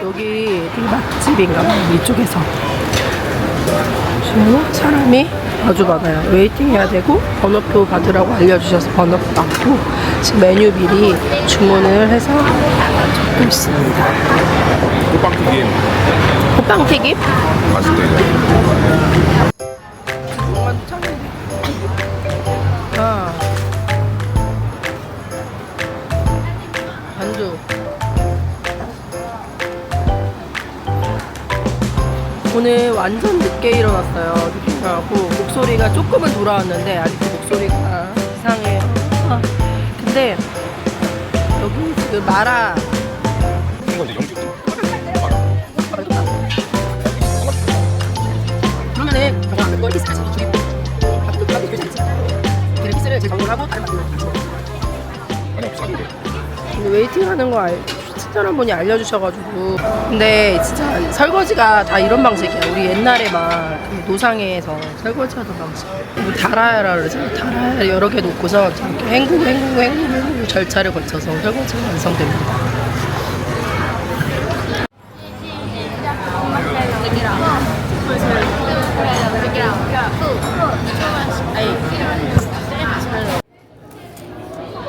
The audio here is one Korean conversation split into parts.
여기 맛집인가 봐요. 이쪽에서. 지금 사람이 아주 많아요. 웨이팅 해야 되고 번호표 받으라고 알려주셔서 번호표 받고 지금 메뉴 미리 주문을 해서 적고 있습니다. 호빵튀김 호빵튀김? 맛있다 이거 오늘 완전 늦게 일어났어요. 늦게 일어나고 목소리가 조금은 돌아왔는데 아직도 목소리가 이상해요. 아, 근데 여기 지금 마라 이거 이제 영주 그러면은 저거 안 피스 같이 줄이고 밥도 교체 있지. 그래 피스를 제 정리를 하고 다른 가지고. 아니 없었는데 근데 웨이팅 하는 거 알, 친절한 분이 알려주셔가지고. 근데 진짜 설거지가 다 이런 방식이야. 우리 옛날에 막그 노상에서 설거지하던 방식. 뭐 달아야라 그러잖아 달아야 여러 개 놓고서 저렇게 헹구고 헹구고 헹구고 절차를 거쳐서 설거지가 완성됩니다.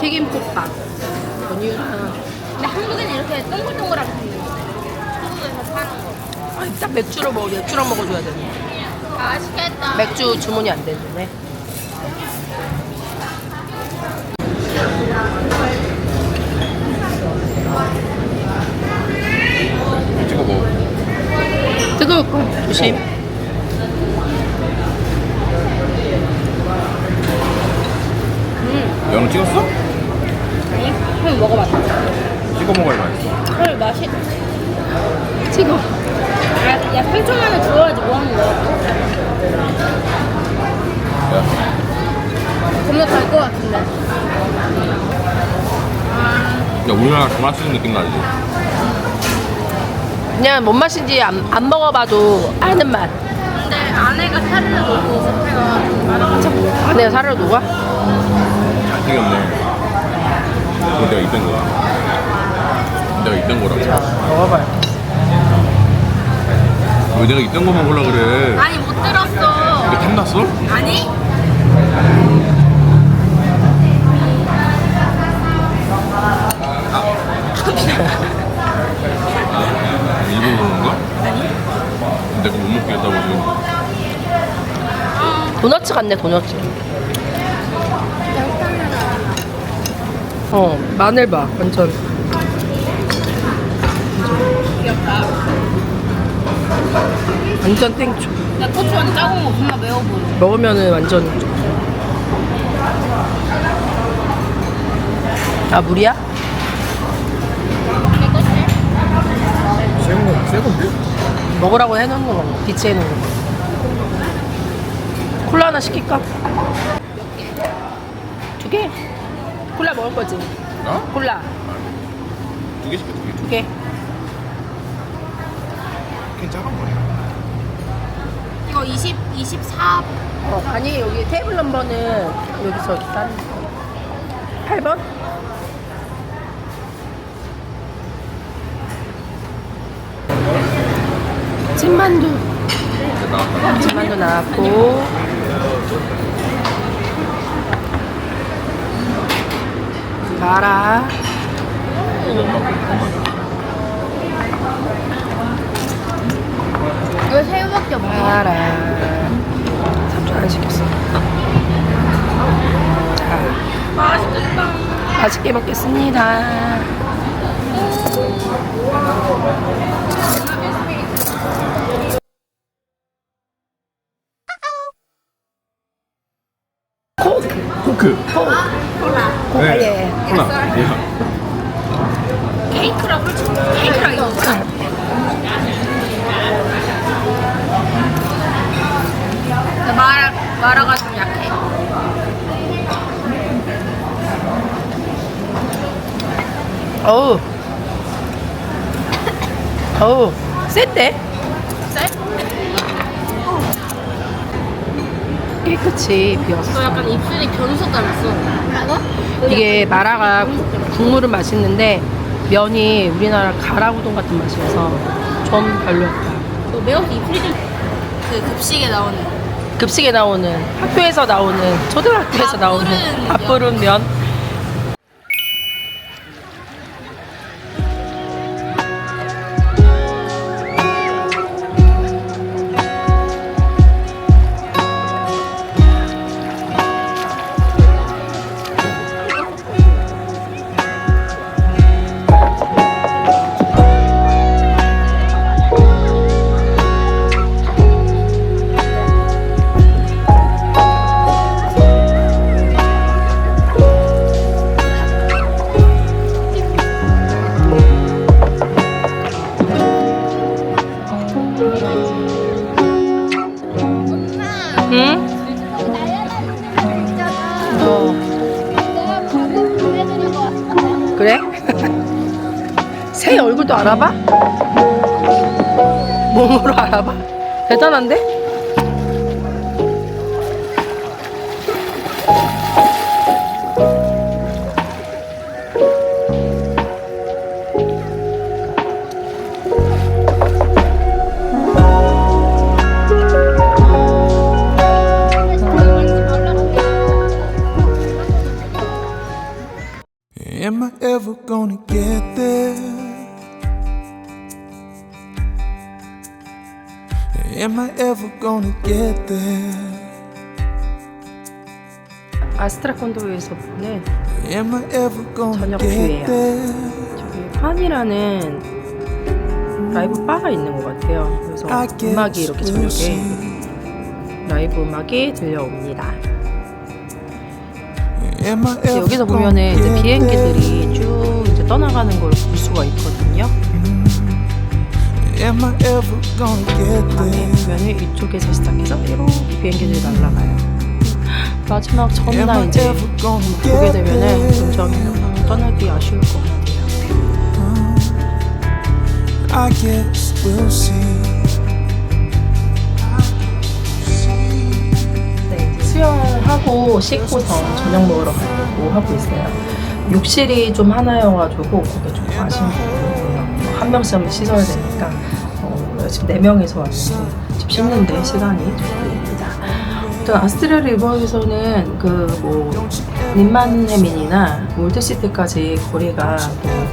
튀김 볶밥. 연유랑 근데 한국에는 이렇게 동글동글하게 생겼는데 한국에서 파는 거. 아니, 딱 맥주로 먹어 맥주랑 먹어줘야 되는데 맛있겠다. 맥주 주문이 안 되는데 찍어 먹어 뜨거울 거 조심 면은 찍었어? 아니, 한번 먹어봤어. 찍어 먹어야 맛있어 헐, 맛있. 찍어 야, 야 8초 만에 주워야지 뭐 하는 거야? 야 겁나 달것 같은데. 야, 우리나라 그 맛있는 느낌 나지? 그냥 뭔 맛인지 안, 안 먹어봐도 아는 맛 근데 안에가 살을 넣고 겉에가 말아가지고. 안에 살을 녹아? 잘 튀겼네 이거 내가 입던 거야 내가 입던 거라고 먹어봐요. 왜 내가 입던 거 먹으려고 그래? 아니, 못 들었어. 이게 탐났어? 아니? 아, 일부러 그러는 거야? 아니. 내가 못 먹겠다고 지금. 도너츠 같네 도너츠. 어 마늘 봐 완전 완전 땡초 야, 고추 완전 작은 거 겁나 매워 보여. 먹으면은 완전 아 물이야? 이게? 새건 거, 새 건데? 먹으라고 해놓은 거 비치해 놓은 거 콜라 하나 시킬까? 두 개? 콜라 먹을 거지? 나? 콜라 두개 시켜 두 개. 두 개? 캔 작은 거야 이거 20, 24. 어, 아니 여기 테이블 넘버는 여기서 다른 8번? 찐만두 찐만두 나왔고 마라 이거 새우밖에 없어. 마라 삼촌 안 시켰어 자 맛있겠다. 맛있게 먹겠습니다 코크 코크 코크 콜라. 예. 콜라 야 케이크라 그렇지. 케이크라 이거. 마라, 마라가 좀 약해. 어우 어우 센데? 쎄? 깨끗이 비었어 너 약간 입술이 변속 닮았어. 뭐? 이게 마라가 국- 국물은 맛있는데 면이 우리나라 가라우동 같은 맛이어서 좀 별로였다. 그 매워서 이 프리즘 그 급식에 나오는 급식에 나오는 학교에서 나오는 초등학교에서 밥 나오는 부른 밥 부른 면. 그래? 새 얼굴도 알아봐? 몸으로 알아봐? 대단한데? Ever gonna get there? Am I ever gonna get there? 아스트라 콘도에서 보는 Am I ever gonna 저녁 get 뷰예요. there? 저기 환이라는 라이브 바가 있는 것 같아요. 그래서 I 음악이 이렇게 저녁에. 라이브 음악이 들려옵니다. Am I 이제 ever 여기서 보면은 이제 get 비행기들이 떠나가는 걸 볼 수가 있거든요. 밤에? 보면은 이쪽에서 시작해서 이렇게 비행기들이 날아가요. 마지막 전날 이제 보게 되면은? 굉장히 떠나기 아쉬울 것 같아요. 이제 수영하고 씻고서 저녁 먹으러 가려고 하고 있어요. 욕실이 좀 하나여가지고 그게 좀 아쉬운 부분이고요. 뭐한 명씩 하면 씻어야 되니까 어, 지금 네 명이서 왔는데 집 씻는데 시간이 좀 걸립니다. 또 아스트리아 리버에서는 그뭐 닌만해민이나 몰드시티까지 거리가 뭐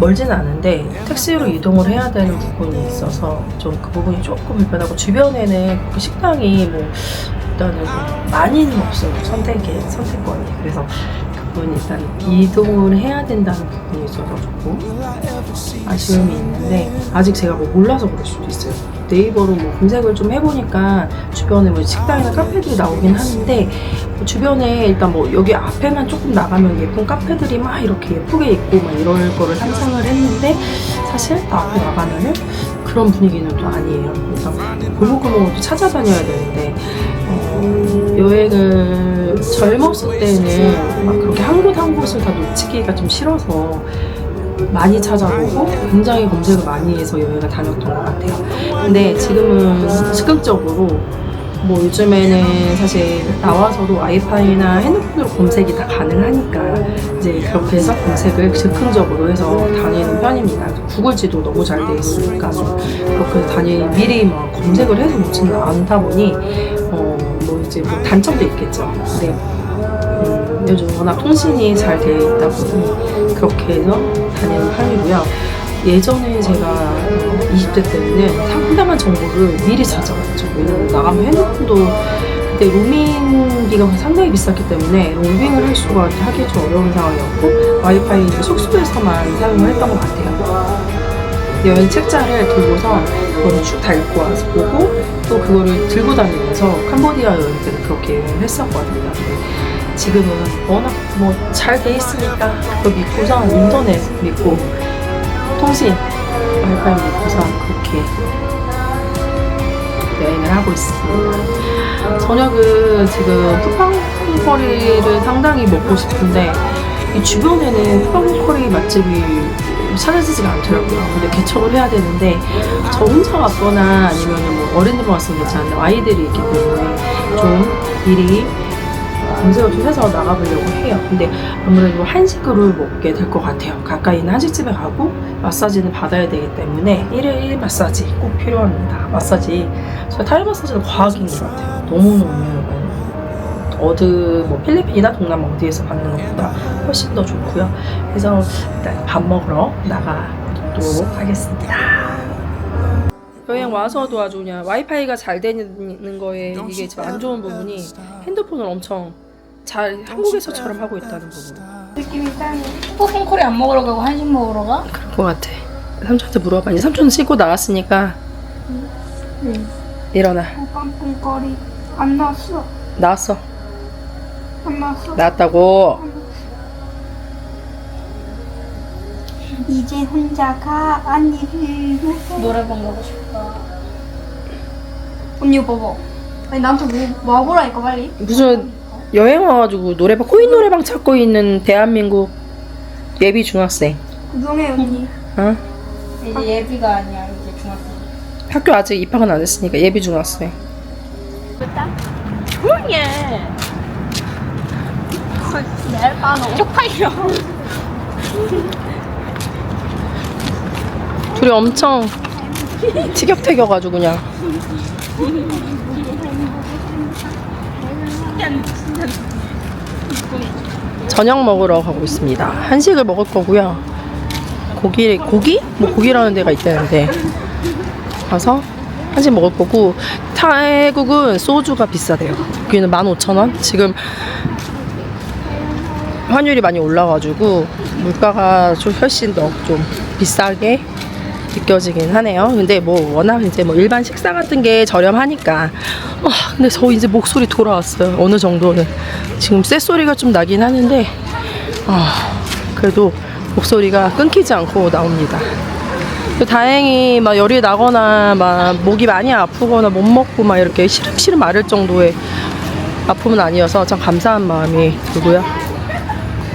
멀지는 않은데 택시로 이동을 해야 되는 부분이 있어서 좀 그 부분이 조금 불편하고 주변에는 그 식당이 뭐 일단은 뭐 많이는 없어요 선택에 선택권이 그래서 그분 일단 이동을 해야 된다는 부분이 있어서 조금 아쉬움이 있는데 아직 제가 뭐 몰라서 그럴 수도 있어요. 네이버로 뭐 검색을 좀 해보니까 주변에 뭐 식당이나 카페들이 나오긴 하는데 뭐 주변에 일단 뭐 여기 앞에만 조금 나가면 예쁜 카페들이 막 이렇게 예쁘게 있고 막 이럴 거를 상상을 했는데 사실 또 앞에 나가면은 그런 분위기는 또 아니에요. 그래서 골목골목을 또 찾아다녀야 되는데 어, 여행을 젊었을 때는 막 그렇게 한 곳 한 곳을 다 놓치기가 좀 싫어서 많이 찾아보고 굉장히 검색을 많이 해서 여행을 다녔던 것 같아요. 근데 지금은 즉흥적으로 뭐 요즘에는 사실 나와서도 와이파이나 핸드폰으로 검색이 다 가능하니까 이제 그렇게 해서 검색을 즉흥적으로 해서 다니는 편입니다. 구글 지도 너무 잘 돼 있으니까 그렇게 다니 미리 막 검색을 해서 놓지는 않다 보니 어 뭐 이제 뭐 단점도 있겠죠. 근데 음, 요즘 워낙 통신이 잘돼 있다 보니 그렇게 해서 다니는 편이고요. 예전에 제가 20대 때는 상당한 정보를 미리 찾아왔죠. 왜냐면 나가면 핸드폰도 그때 로밍비가 상당히 비쌌기 때문에 로밍을 할 수가 하기 좀 어려운 상황이었고 와이파이 이제 숙소에서만 사용을 했던 것 같아요. 여행 책자를 들고서 그거를 쭉 달고 와서 보고 또 그거를 들고 다니면서 캄보디아 여행 때는 그렇게 했었거든요. 지금은 워낙 뭐 잘 돼 있으니까 그거 믿고서 인터넷 믿고 통신 와이파이 믿고서 그렇게 여행을 하고 있습니다. 저녁은 지금 푸팡커리를 상당히 먹고 싶은데 이 주변에는 푸팡커리 맛집이 찾아지지가 않더라고요. 근데 개척을 해야 되는데 저 혼자 왔거나 아니면 뭐 어린이들 왔으면 괜찮은데 아이들이 있기 때문에 좀 미리 좀 해서 나가보려고 해요. 근데 아무래도 한식으로 먹게 될 것 같아요. 가까이 있는 한식집에 가고 마사지는 받아야 되기 때문에 1일 1 마사지 꼭 필요합니다. 마사지 저 타이 마사지는 과학인 것 같아요. 너무너무 어느 뭐 필리핀이나 동남아 어디에서 받는 것보다 훨씬 더 좋고요. 그래서 일단 밥 먹으러 나가도록 하겠습니다. 여행 와서도 아주 그냥 와이파이가 잘 되는 거에 이게 지금 안 좋은 부분이 핸드폰을 엄청 잘 한국에서처럼 하고 있다는 부분. 느낌이 짱이. 포킹콜이 안 먹으러 가고 한식 먹으러 가? 그럴 것 같아. 삼촌한테 물어봐. 이제 삼촌 씻고 나왔으니까 일어나. 깜빡거리. 안 나왔어. 나왔어. 안 나왔어. 나왔다고. 이제 혼자 가. 언니 노래방 가고 싶다. 언니 봐봐. 아니 나한테 뭐, 뭐 하고라니까 빨리. 무슨 여행 와가지고 노래방 코인 노래방 찾고 있는 대한민국 예비 중학생. 구경해 언니. 어? 이제 예비가 아니야 이제 중학생. 학교 아직 입학은 안 했으니까 예비 중학생. 해. 얇아 너 쪽팔려. 둘이 엄청 티격태격가지고 그냥. 저녁 먹으러 가고 있습니다. 한식을 먹을 거고요. 고기 고기? 뭐 고기라는 데가 있다는데 가서 한식 먹을 거고 태국은 소주가 비싸대요. 여기는 15,000원. 지금 환율이 많이 올라가지고 물가가 좀 훨씬 더 좀 비싸게 느껴지긴 하네요. 근데 뭐 워낙 이제 뭐 일반 식사 같은 게 저렴하니까. 아, 근데 저 이제 목소리 돌아왔어요. 어느 정도는. 지금 쇳소리가 좀 나긴 하는데, 아, 그래도 목소리가 끊기지 않고 나옵니다. 다행히 막 열이 나거나 막 목이 많이 아프거나 못 먹고 막 이렇게 시름시름 마를 정도의 아픔은 아니어서 참 감사한 마음이 들고요.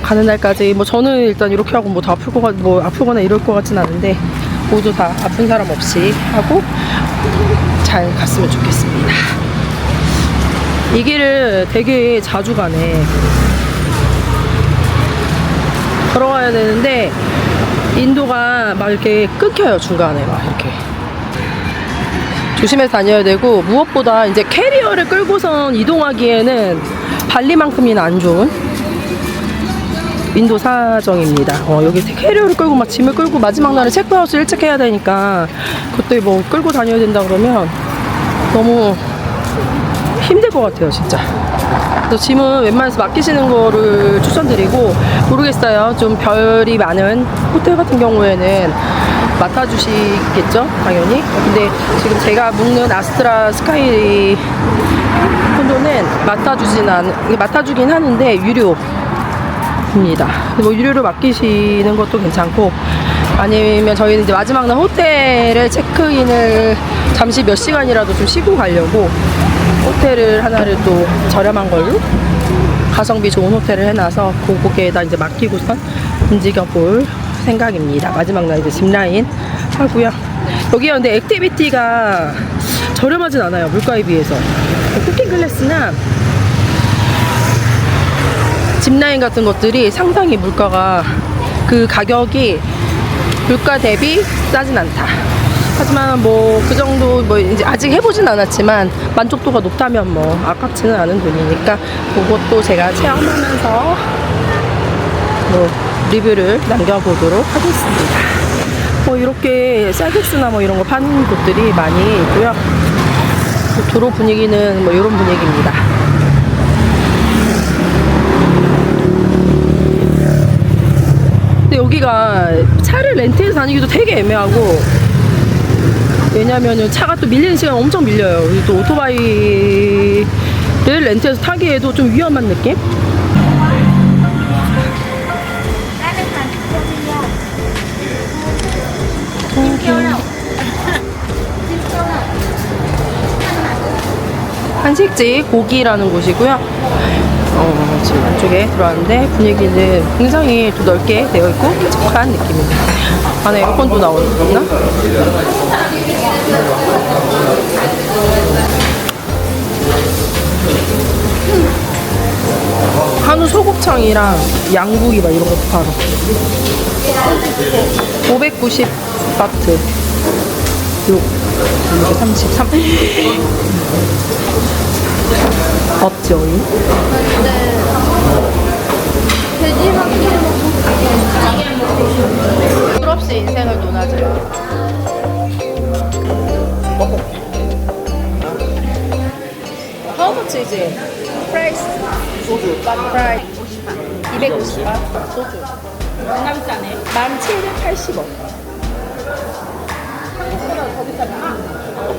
가는 날까지 뭐 저는 일단 이렇게 하고 뭐더 아플 것 같, 뭐 아프거나 이럴 것 같진 않은데 모두 다 아픈 사람 없이 하고 잘 갔으면 좋겠습니다. 이 길을 되게 자주 가네. 걸어가야 되는데 인도가 막 이렇게 끊겨요 중간에 막 이렇게 조심해서 다녀야 되고 무엇보다 이제 캐리어를 끌고선 이동하기에는 발리만큼이나 안 좋은 인도 사정입니다. 어, 여기 캐리어를 끌고 막 짐을 끌고 마지막 날에 체크아웃을 일찍 해야 되니까 그때 뭐 끌고 다녀야 된다 그러면 너무 힘들 것 같아요, 진짜. 그래서 짐은 웬만해서 맡기시는 거를 추천드리고 모르겠어요. 좀 별이 많은 호텔 같은 경우에는 맡아주시겠죠, 당연히. 근데 지금 제가 묵는 아스트라 스카이 콘도는 맡아주진 않, 맡아주긴 하는데 유료. 입니다. 뭐 유료로 맡기시는 것도 괜찮고 아니면 저희는 이제 마지막 날 호텔에 체크인을 잠시 몇 시간이라도 좀 쉬고 가려고 호텔을 하나를 또 저렴한 걸로 가성비 좋은 호텔을 해놔서 그 거기에다 이제 맡기고선 움직여 볼 생각입니다. 마지막 날 이제 짚라인 하고요. 여기가 근데 액티비티가 저렴하진 않아요. 물가에 비해서. 쿠킹 클래스나 짚라인 같은 것들이 상당히 물가가 그 가격이 물가 대비 싸진 않다. 하지만 뭐 그 정도 뭐 이제 아직 해보진 않았지만 만족도가 높다면 뭐 아깝지는 않은 돈이니까 그것도 제가 체험하면서 뭐 리뷰를 남겨보도록 하겠습니다. 뭐 이렇게 쌀국수나 뭐 이런 거 파는 곳들이 많이 있고요. 도로 분위기는 뭐 이런 분위기입니다. 근데 여기가 차를 렌트해서 다니기도 되게 애매하고 왜냐면은 차가 또 밀리는 시간 엄청 밀려요. 또 오토바이를 렌트해서 타기에도 좀 위험한 느낌? 한식집 고기라는 곳이고요. 어, 지금 안쪽에 들어왔는데 분위기는 굉장히 또 넓게 되어 있고 쾌적한 느낌입니다. 안에 에어컨도 나오나? 한우 소곱창이랑 양고기 막 이런 것도 팔아. 590 바트. 요, 이게 33. 어찌 어이? 술 없이 인생을 논하자. How much is it? Price? 소주. 프라이 250원. 소주. 존나 비싸네. 1780원.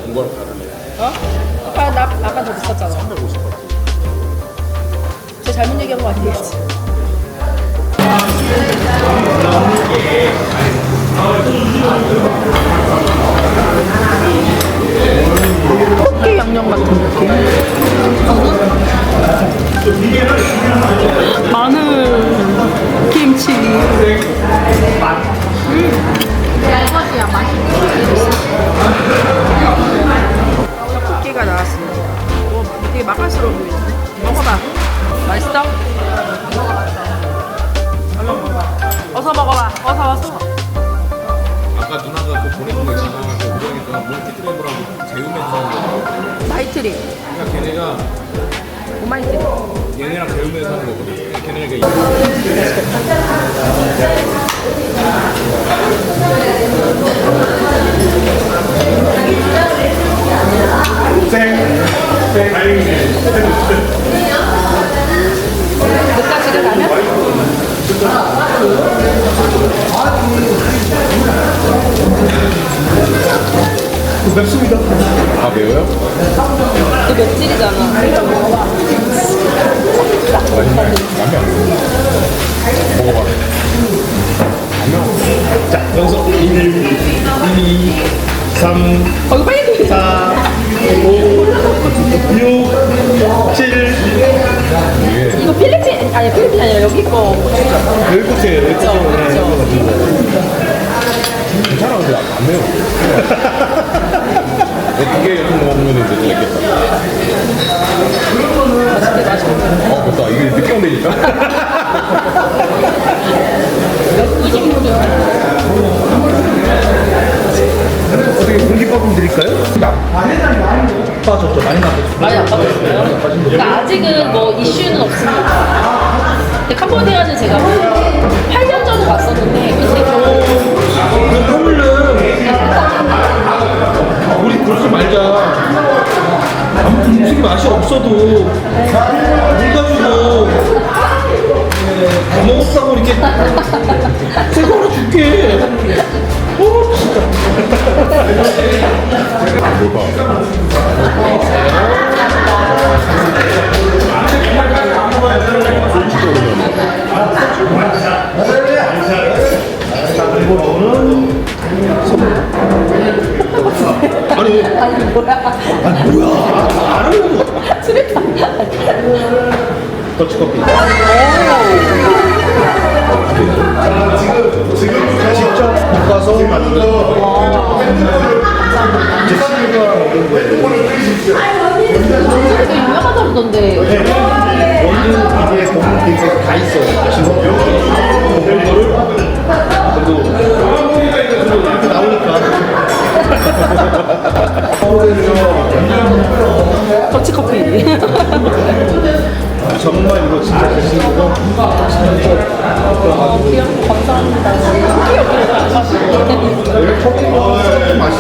이걸 어? 아까 나 아까 더 비쌌잖아. 350원. 제 잘못 얘기한 거 아니겠지? 6, 7, 이게 이거 필리핀, 아니 필리핀 아니라 여기 거. 여기 끝이에요. 여기 그쵸, 그쵸. 괜찮아 근데 안 매워. 같은 거 먹으면 이제 좀 맵겠다. 어 맞다 이게 늦게 온다니까. 어떻게 공기밥 좀 드릴까요? 빠졌죠. 많이 나쁘죠. 많이 안 빠졌어요? 그러니까 아직은 뭐 이슈는 없습니다. 근데 캄보디아는 제가 8년 전에 갔었는데 그때 겨우 그러면은 우리 그러지 말자. 아무튼 음식 맛이 없어도 물 가지고 다 먹었다고 이렇게 새거 하나 줄게. 어. 아니, 아니 뭐야 아니 뭐야? 다른 거. 더치커피. 볶아서 만든 제스가 먹은 거예요. 되게 유명하다 그러던데 원두 이게 고문 케이크에 다 있어요. 지금 거를 그래도 그래도 이렇게 나오니까 더치 커피. 정말 이거 진짜 제 친구가 귀여워 감사합니다 원래 커피가 맛있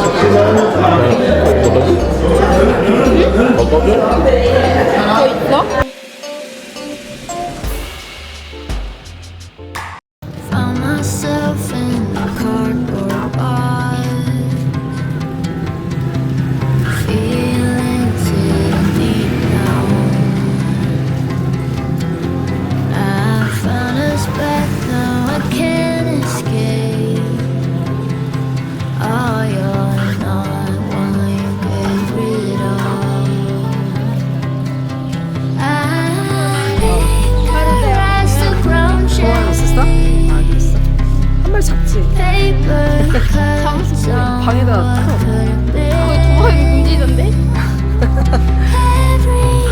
방에다 두 번이 문제던데?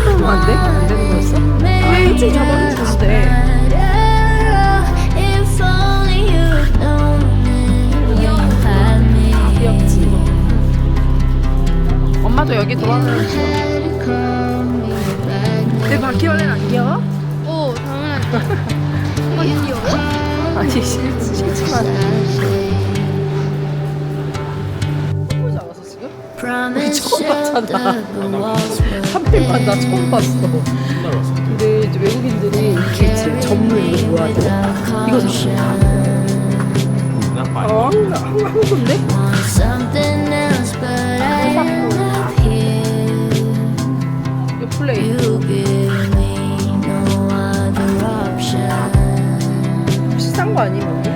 그러면 안 돼? 안 되는 거였어? 왜 it when you had me. 귀엽지. 엄마도 여기 back. 내 바퀴벌레는 안 귀여워? 오, 당연하지. 이거 귀여워? 아니 싫, 싫지만 네, 처음 봤잖아. 한필만 나 처음 봤어. 근데 이제 외국인들이 이렇게 지금 전문으로 모아야 이거 좋다. 어, 한국인데? 플레이. 비싼 거 아니면?